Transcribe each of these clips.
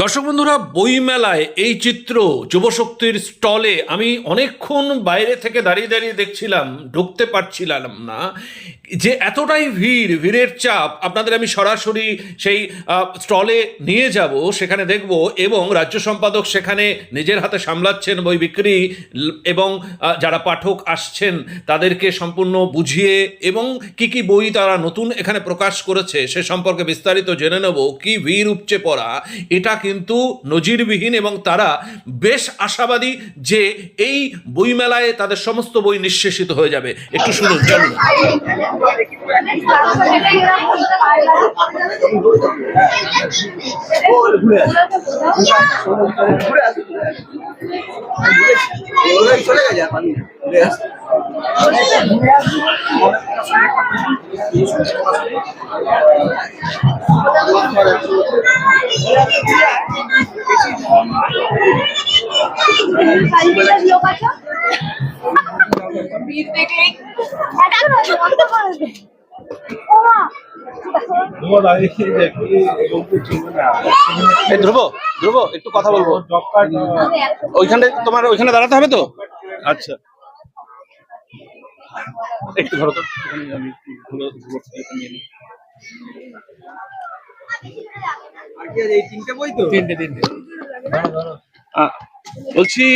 দর্শক বন্ধুরা, বইমেলায় এই চিত্র যুবশক্তির স্টলে আমি অনেকক্ষণ বাইরে থেকে দাঁড়িয়ে দাঁড়িয়ে দেখছিলাম, ঢুকতে পারছিলাম না। যে এতটাই ভিড়, ভিড়ের চাপ, আপনাদের আমি সরাসরি সেই স্টলে নিয়ে যাব, সেখানে দেখব এবং রাজ্য সম্পাদক সেখানে নিজের হাতে সামলাচ্ছেন বই বিক্রি এবং যারা পাঠক আসছেন, তাদেরকে সম্পূর্ণ বুঝিয়ে এবং কি কি বই তারা নতুন এখানে প্রকাশ করেছে, সে সম্পর্কে বিস্তারিত জেনে নেব, কি ভিড় উপচে পড়া, এটা কিন্তু নজিরবিহীন এবং তারা বেশ আশাবাদী যে এই বইমেলায় তাদের সমস্ত বই নিঃশেষিত হয়ে যাবে। একটু শুনুন চলুন চলে গেছে ধ্রুব ধ্রুব, একটু কথা বলব। ওইখানে তোমার ওইখানে দাঁড়াতে হবে তো? আচ্ছা। একটু ধরো তো বলছি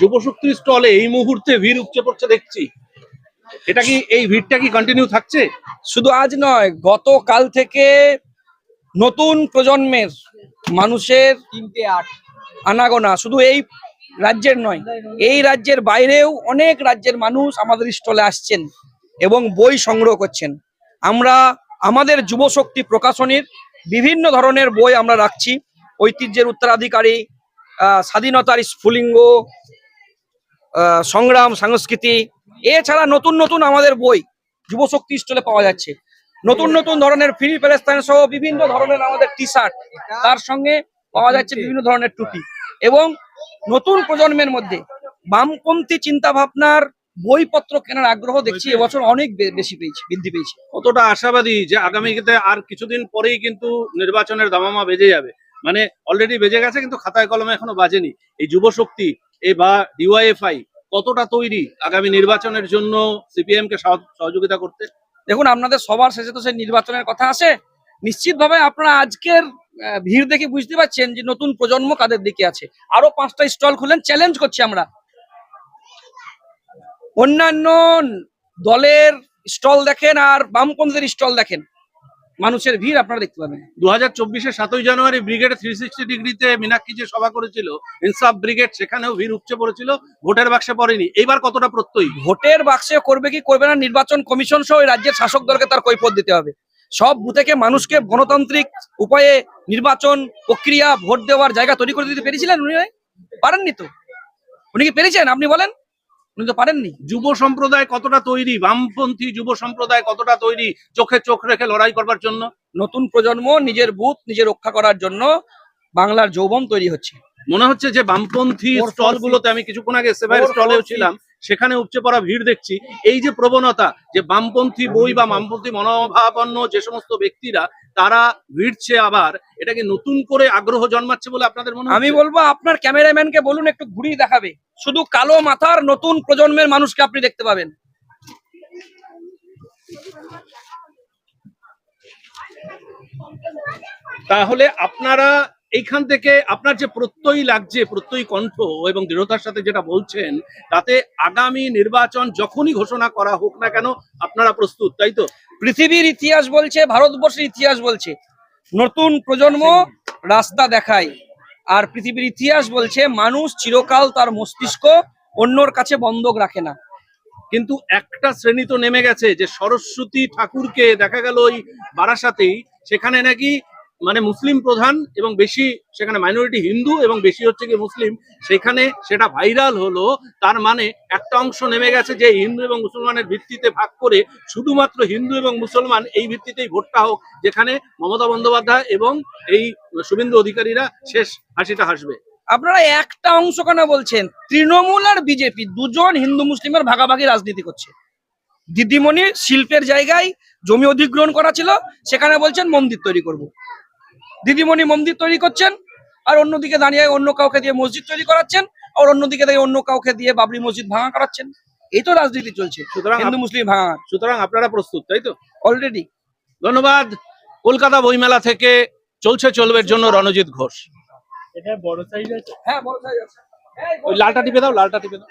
যুবশক্তির স্টলে এই মুহূর্তে ভিড় উপচে পড়ছে দেখছি। এটা কি এই ভিড়টা কি কন্টিনিউ থাকছে? শুধু আজ নয় গতকাল থেকে নতুন প্রজন্মের মানুষের তিনটে আট। আনাগোনা শুধু এই রাজ্যের নয় এই রাজ্যের বাইরেও অনেক রাজ্যের মানুষ আমাদের স্টলে আসছেন এবং বই সংগ্রহ করছেন। আমরা আমাদের যুবশক্তি প্রকাশনীর বিভিন্ন ধরনের বই আমরা রাখছি। ঐতিহ্যের উত্তরাধিকারী স্বাধীনতার স্ফুলিঙ্গ সংগ্রাম, সংস্কৃতি, এছাড়া নতুন নতুন আমাদের বই যুবশক্তি স্টলে পাওয়া যাচ্ছে। নতুন নতুন ধরনের ফ্রি প্যালেস্তান সহ বিভিন্ন ধরনের আমাদের টি শার্ট তার সঙ্গে পাওয়া যাচ্ছে বিভিন্ন ধরনের টুপি। এবং নতুন প্রজন্মের মধ্যে বামপন্থী চিন্তা ভাবনার বইপত্র কেনার আগ্রহ দেখছি এবছর অনেক বেশি পেয়েছে বৃদ্ধি পেয়েছে। কতটা আশাবাদী যে আগামীতে আর কিছুদিন পরেই কিন্তু নির্বাচনের দামামা বেজে যাবে? মানে অলরেডি বেজে গেছে কিন্তু খাতায় কলমে এখনও বাজেনি। এই যুবশক্তি এই বা ডিওয়াইএফআই কতটা তৈরি আগামী নির্বাচনের জন্য সিপিএম কে সহ- সহযোগিতা করতে? দেখুন আপনাদের সবার শেষে তো সেই নির্বাচনের কথা আসে নিশ্চিতভাবে আপনারা আজকের ভিড় দেখে বুঝতে পারছেন যে নতুন প্রজন্ম কাদের দিকে আছে। আরও পাঁচটা স্টল খুলেন চ্যালেঞ্জ করছি আমরা। অন্যান্য দলের স্টল দেখেন আর বামপন্থীদের স্টল দেখেন মানুষের ভিড় আপনারা দেখতে পাবেন। দু হাজার চব্বিশে সাতই জানুয়ারি ব্রিগেড থ্রি সিক্সটি ডিগ্রিতে মীনাক্ষী যে সভা করেছিল ইনসাফ ব্রিগেড সেখানেও ভিড় উপচে পড়েছিল ভোটের বাক্সে পড়েনি। এইবার কতটা প্রত্যয়ী? ভোটের বাক্সে করবে কি করবে না নির্বাচন কমিশন সহ রাজ্যের শাসক দলকে তার কৈফত দিতে হবে। সব বুথেকে মানুষকে গণতান্ত্রিক উপায়ে নির্বাচন প্রক্রিয়া ভোট দেওয়ার জায়গা তৈরি করে দিতে পেরেছিলেন উনি? পারেননি তো? উনি কি পেরেছেন? আপনি বলেন। উনি তো পারেননি। যুব সম্প্রদায় কতটা তৈরি? বামপন্থী যুব সম্প্রদায় কতটা তৈরি চোখে চোখ রেখে লড়াই করবার জন্য? নতুন প্রজন্ম নিজের বুথ নিজের রক্ষা করার জন্য বাংলার যৌবন তৈরি হচ্ছে। মনে হচ্ছে যে বামপন্থী স্টল গুলোতে আমি কিছুক্ষণ আগে সেভাইয়ের স্টলেও ছিলাম। সেখানে উপচে পড়া ভিড় দেখছি। এই যে প্রবণতা যে বামপন্থী বই বা বামপন্থী মনোভাবাপন্ন যে সমস্ত ব্যক্তিরা তারা ভিড়ছে আবার এটা কি নতুন করে আগ্রহ জন্মাচ্ছে বলে আপনাদের মনে আমি বলব আপনার ক্যামেরাম্যানকে বলুন একটু ঘুরিয়ে দেখাবে। শুধু কালো মাথার নতুন প্রজন্মের মানুষকে আপনি দেখতে পাবেন। তাহলে আপনারা এইখান থেকে আপনার যে প্রত্যয়ী লাগছে প্রত্যয়ী কণ্ঠ এবং দৃঢ়তার সাথে যেটা বলছেন তাতে আগামী নির্বাচন যখনই ঘোষণা করা হোক না কেন আপনারা প্রস্তুত তাই তো? পৃথিবীর ইতিহাস বলছে ভারতবর্ষের ইতিহাস বলছে নতুন প্রজন্ম রাস্তা দেখায়। আর পৃথিবীর ইতিহাস বলছে মানুষ চিরকাল তার মস্তিষ্ক অন্যর কাছে বন্ধক রাখে না। কিন্তু একটা শ্রেণি তো নেমে গেছে যে সরস্বতী ঠাকুরকে দেখা গেল ওই বারাসাতেই সেখানে নাকি মানে মুসলিম প্রধান এবং বেশি সেখানে মাইনরিটি হিন্দু এবং বেশি হচ্ছে কি মুসলিম, সেখানে সেটা ভাইরাল হলো, তার মানে একটা অংশ নেমে গেছে যে হিন্দু এবং মুসলমানের ভিত্তিতে ভাগ করে শুধুমাত্র হিন্দু এবং মুসলমান এই ভিত্তিতেই ভোটটা হোক, যেখানে মমতা বন্দ্যোপাধ্যায় এবং এই শুভেন্দু অধিকারীরা শেষ হাসিটা হাসবে। আপনারা একটা অংশ কেন বলছেন? তৃণমূল আর বিজেপি দুজন হিন্দু মুসলিমের ভাগাভাগি রাজনীতি করছে। দিদিমণি শিল্পের জায়গায় জমি অধিগ্রহণ করা ছিল, সেখানে বলছেন মন্দির তৈরি করব। দিদিমণি মন্দির তৈরি করছেন আর অন্যদিকে দাঁড়িয়ে অন্য কাউকে দিয়ে মসজিদ তৈরি করাচ্ছেন আর অন্যদিকে দাঁড়িয়ে অন্য কাউকে দিয়ে বাবরি মসজিদ ভাঙা করাচ্ছেন। এই তো রাজনীতি চলছে সুতরাং হিন্দু মুসলিম ভাঙা সুতরাং আপনারা প্রস্তুত তাই তো? অলরেডি ধন্যবাদ। কলকাতা বইমেলা থেকে চলছে চলবের জন্য রণজিৎ ঘোষ। এটা বড় সাইজ আছে। হ্যাঁ বড় size আছে। ওই লালটা টিপে দাও লালটা টিপে দাও।